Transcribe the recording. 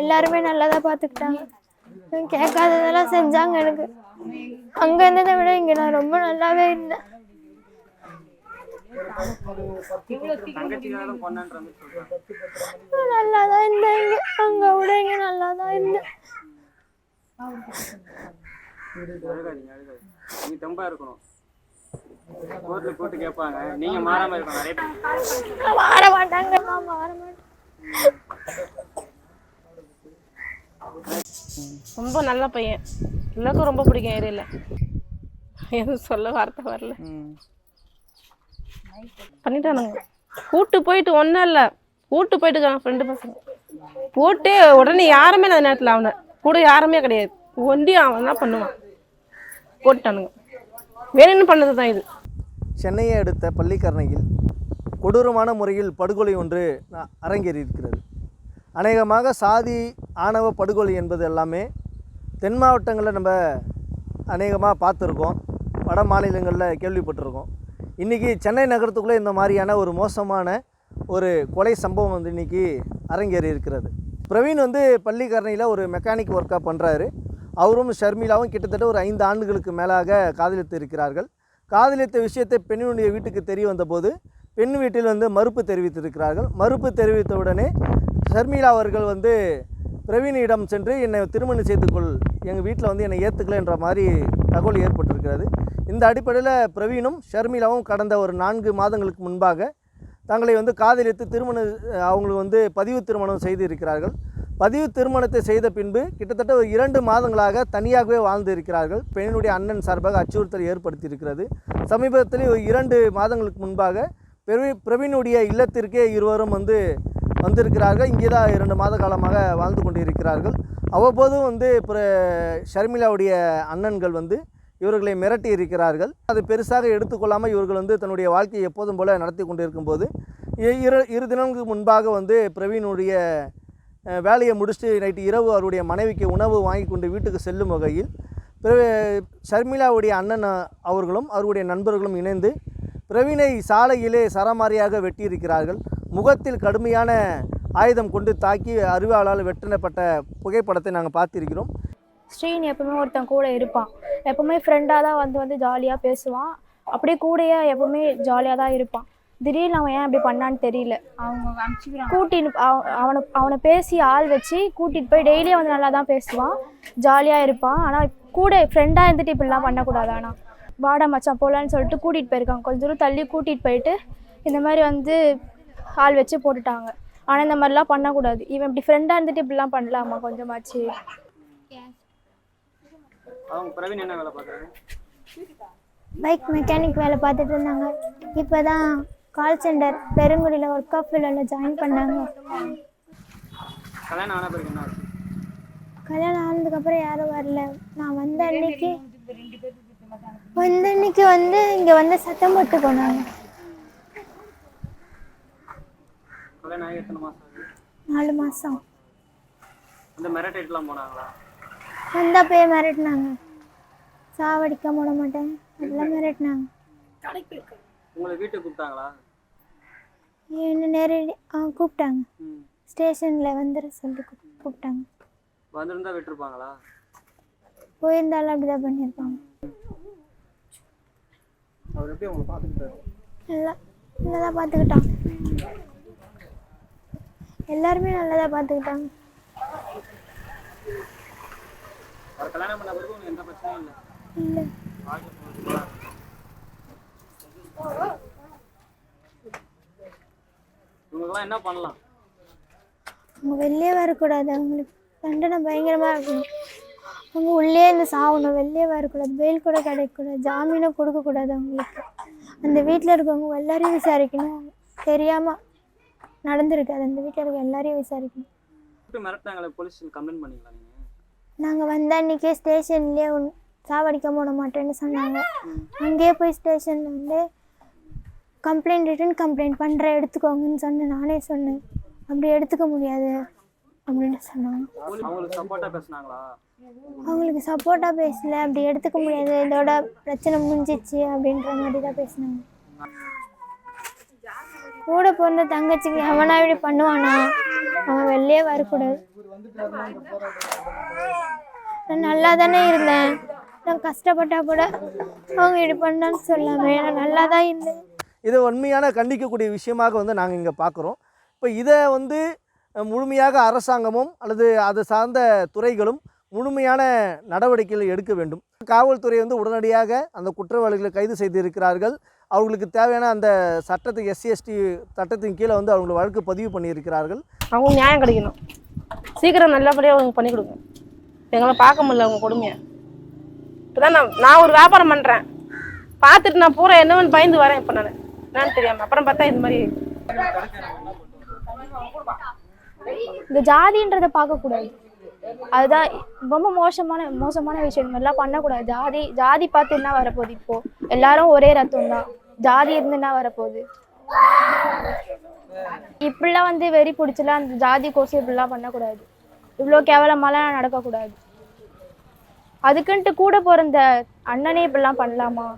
எல்லாருமே நல்லா தான் பார்த்துக்கிட்டாங்க கேட்காததெல்லாம் செஞ்சாங்க எனக்கு. அங்கே இருந்ததை விட இங்கே நான் ரொம்ப நல்லாவே இருந்தேன். நல்லா தான் இருந்தேன் இங்கே. அங்கே விட இங்கே நல்லா தான் இருந்தேன். கோர்ட்ல போட்டு கேட்பாங்க நீங்க மாறாம இருக்கணும். மாற மாட்டாங்கம்மா மாற மாட்டேன். ரொம்ப நல்ல பையன். எல்லாருக்கும் ரொம்ப பிடிக்கும் ஏரியில். எதுவும் சொல்ல வார்த்தை வரல. பண்ணிட்டானுங்க. கூட்டு போயிட்டு ஒன்றும் இல்லை. கூட்டு போயிட்டு ஃப்ரெண்டு பசங்க. போட்டு உடனே யாருமே அந்த நேரத்தில் அவனை கூட யாருமே கிடையாது. ஒண்டி அவன் தான் பண்ணுவான். போட்டானுங்க வேணும்னு பண்ணது தான் இது? சென்னையை அடுத்த பள்ளிக்கரணையில் கொடூரமான முறையில் படுகொலை ஒன்று அரங்கேறி அரங்கேறியிருக்கிறது. அநேகமாக சாதி ஆணவ படுகொலை என்பது எல்லாமே தென் மாவட்டங்களில் நம்ம அநேகமாக பார்த்துருக்கோம். வட மாநிலங்களில் கேள்விப்பட்டிருக்கோம். இன்றைக்கி சென்னை நகரத்துக்குள்ளே இந்த மாதிரியான ஒரு மோசமான ஒரு கொலை சம்பவம் வந்து இன்றைக்கி அரங்கேறி இருக்கிறது. பிரவீன் வந்து பள்ளிக்கரணையில் ஒரு மெக்கானிக் ஒர்க்காக பண்ணுறாரு அவரும் ஷர்மிளாவும் கிட்டத்தட்ட ஒரு ஐந்து ஆண்டுகளுக்கு மேலாக காதலித்து இருக்கிறார்கள். காதலித்த விஷயத்தை பெண்ணினுடைய வீட்டுக்கு தெரிய வந்தபோது பெண் வீட்டில் வந்து மறுப்பு தெரிவித்திருக்கிறார்கள். மறுப்பு தெரிவித்த உடனே ஷர்மிளா அவர்கள் வந்து பிரவீனிடம் சென்று என்னை திருமணம் செய்து கொள் எங்கள் வீட்டில் வந்து என்னை ஏற்றுக்கல என்ற மாதிரி தகவல் ஏற்பட்டிருக்கிறது. இந்த அடிப்படையில் பிரவீனும் ஷர்மிளாவும் கடந்த ஒரு நான்கு மாதங்களுக்கு முன்பாக தங்களை வந்து காதலித்து திருமணம் அவங்களுக்கு வந்து பதிவு திருமணம் செய்து இருக்கிறார்கள் பதிவு திருமணத்தை செய்த பின்பு கிட்டத்தட்ட ஒரு இரண்டு மாதங்களாக தனியாகவே வாழ்ந்து இருக்கிறார்கள். பெண்ணுடைய அண்ணன் சார்பாக அச்சுறுத்தல் ஏற்படுத்தியிருக்கிறது. சமீபத்தில் ஒரு இரண்டு மாதங்களுக்கு முன்பாக பிரவி பிரவீனுடைய இல்லத்திற்கே இருவரும் வந்து வந்திருக்கிறார்கள். இங்கே தான் இரண்டு மாத காலமாக வாழ்ந்து கொண்டு இருக்கிறார்கள் அவ்வப்போதும் வந்து பிற ஷர்மிளாவுடைய அண்ணன்கள் வந்து இவர்களை மிரட்டி இருக்கிறார்கள். அது பெருசாக எடுத்துக்கொள்ளாமல் இவர்கள் வந்து தன்னுடைய வாழ்க்கையை எப்போதும் போல நடத்தி கொண்டு இருக்கும்போது இரு இரு தினங்களுக்கு முன்பாக வந்து பிரவீனுடைய வேலையை முடிச்சுட்டு நைட்டு இரவு அவருடைய மனைவிக்கு உணவு வாங்கி கொண்டு வீட்டுக்கு செல்லும் வகையில் பிற- ஷர்மிளாவுடைய அண்ணன் அவர்களும் அவருடைய நண்பர்களும் இணைந்து பிரவீனை சாலையிலே சரமாரியாக வெட்டியிருக்கிறார்கள். முகத்தில் கடுமையான ஆயுதம் கொண்டு தாக்கி அறிவாளால் வெட்டினப்பட்ட புகைப்படத்தை நாங்கள் பார்த்திருக்கிறோம். ஸ்ரீன் எப்பவுமே ஒருத்தன் கூட இருப்பான். எப்பவுமே ஃப்ரெண்டாக தான் வந்து வந்து ஜாலியாக பேசுவான். அப்படியே கூடயே எப்பவுமே ஜாலியாக தான் இருப்பான். திடீர்னு அவன் ஏன் அப்படி பண்ணான்னு தெரியல. அவங்க கூட்டின்னு அவ- அவனை அவனை பேசி ஆள் வச்சு கூட்டிட்டு போய் டெய்லியும் வந்து நல்லா தான் பேசுவான். ஜாலியாக இருப்பான். ஆனால் கூட ஃப்ரெண்டாக இருந்துட்டு இப்படிலாம் பண்ணக்கூடாது ஆனால் வாடா மச்சான் போகலான்னு சொல்லிட்டு கூட்டிகிட்டு போயிருக்காங்க கொஞ்ச தூரம் தள்ளி கூட்டிகிட்டு போயிட்டு இந்த மாதிரி வந்து ஆள் வச்சு போட்டுட்டாங்க. ஆனால் இந்த மாதிரிலாம் பண்ணக்கூடாது. இவன் இப்படி ஃப்ரெண்டாக இருந்துட்டு இப்படிலாம் பண்ணலாமா கொஞ்சமாச்சு? அவங்க பிரவீன் என்ன வேலை பார்க்குறாங்க பைக் மெக்கானிக் வேலை பார்த்துட்டு இருந்தாங்க. இப்போ தான் கால் சென்டர் பெருங்குடியில் ஒர்க் ஆஃப் ஃபீல்டில் ஜாயின் பண்ணாங்க. கல்யாணம் ஆன பிறகு என்ன ஆச்சு? கல்யாணம் ஆனதுக்கப்புறம் யாரும் வரல. நான் வந்த அன்னைக்கு வந்த அன்னைக்கு வந்து இங்கே வந்து சத்தம் போட்டு போனாங்க. கல்யாணம் ஆகி எத்தனை மாசம் ஆகுது? நாலு மாதம் வந்து மிரட்டிட்டுலாம் போனாங்களா? வந்தா போய் மிரட்டினாங்க. சாவடிக்க போட மாட்டேன். அதெல்லாம் மிரட்டினாங்க. உங்களை வீட்டுக்கு கூப்பிட்டாங்களா? என்ன நேரடி ஆ கூப்பிட்டாங்க. ஸ்டேஷனில் வந்துட சொல்லி கூப்~ கூப்பிட்டாங்க. வந்திருந்தா விட்டுருப்பாங்களா? போயிருந்தாலும் அப்படி தான் பண்ணியிருப்பாங்க. அவர் எப்படி உங்களை பார்த்துக்கிட்டாரு? நல்லா நல்லா பார்த்துக்கிட்டான். எல்லாருமே நல்லா தான் பார்த்துக்கிட்டாங்க இல்லை? என்ன பண்ணலாம்? அவங்க வெளியே வரக்கூடாது. அவங்களுக்கு தண்டனை பயங்கரமாக இருக்கணும் அவங்க உள்ளே இருந்து சாகணும். வெளியே வரக்கூடாது. பெயில் கூட கிடைக்கக்கூடாது. ஜாமீனும் கொடுக்கக்கூடாது அவங்களுக்கு. அந்த வீட்டில் இருக்கவங்க எல்லாரையும் விசாரிக்கணும். தெரியாமல் நடந்திருக்கு. அது அந்த வீட்டில் இருக்க எல்லாரையும் விசாரிக்கணும். மிரட்டாங்களே போலீஸ் கம்ப்ளைண்ட் பண்ணீங்களா நீங்கள் நாங்கள் வந்த அன்றைக்கே ஸ்டேஷன்லேயே சாவடிக்க போட மாட்டேன்னு சொன்னாங்க. அங்கேயே போய் ஸ்டேஷனில் வந்து கம்ப்ளைண்ட் ரிட்டன் கம்ப்ளைண்ட் பண்ணுறேன் எடுத்துக்கோங்கன்னு சொன்னேன் நானே சொன்னேன். அப்படி எடுத்துக்க முடியாது அப்படின்னு சொன்னாங்க. அவங்களுக்கு சப்போர்ட்டாக பேசுனாங்களா? அவங்களுக்கு சப்போர்ட்டாக பேசல. அப்படி எடுத்துக்க முடியாது. இதோட பிரச்சனை முடிஞ்சிச்சு அப்படின்ற மாதிரி தான் பேசினாங்க. கூட பிறந்த தங்கச்சிக்கு அவனா இப்படி பண்ணுவானா? அவன் வெளியே வரக்கூடாது. நான் நல்லா தானே இருந்தேன். நான் கஷ்டப்பட்டா கூட அவங்க இப்படி பண்ணான்னு சொல்லாமே. நான் நல்லா தான் இருந்தேன். இதை உண்மையான கண்டிக்கக்கூடிய விஷயமாக வந்து நாங்கள் இங்கே பார்க்குறோம் இப்போ இதை வந்து முழுமையாக அரசாங்கமும் அல்லது அது சார்ந்த துறைகளும் முழுமையான நடவடிக்கைகள் எடுக்க வேண்டும். காவல்துறை வந்து உடனடியாக அந்த குற்றவாளிகளை கைது செய்திருக்கிறார்கள். அவர்களுக்கு தேவையான அந்த சட்டத்துக்கு எஸ்சி எஸ்டி சட்டத்தின் கீழே வந்து அவங்க வழக்கு பதிவு பண்ணியிருக்கிறார்கள். அவங்க நியாயம் கிடைக்கணும். சீக்கிரம் நல்லபடியாக அவங்க பண்ணி கொடுங்க. எங்களை பார்க்க முடியல அவங்க கொடுமையை. இப்போதான் நான் நான் ஒரு வியாபாரம் பண்ணுறேன் பார்த்துட்டு நான் பூரா என்னவன்னு பயந்து வரேன் இப்போ நான். என்னன்னு தெரியாமல் அப்புறம் பார்த்தா இந்த மாதிரி. இந்த ஜாதின்றதை பார்க்கக்கூடாது அதுதான் ரொம்ப மோசமான மோசமான விஷயம். இந்த மாதிரிலாம் பண்ணக்கூடாது. ஜாதி ஜாதி பார்த்து என்ன வரப்போகுது இப்போ? எல்லாரும் ஒரே ரத்தம் தான் ஜாதி இருந்து என்ன வரப்போகுது. இப்படிலாம் வந்து வெறி பிடிச்சலாம் அந்த ஜாதி கோர்ஸ் இப்படிலாம் பண்ணக்கூடாது. இவ்வளோ கேவலமாலாம் நடக்கக்கூடாது. அதுக்குன்ட்டு கூட பிறந்த அண்ணனே இப்படிலாம் பண்ணலாமா?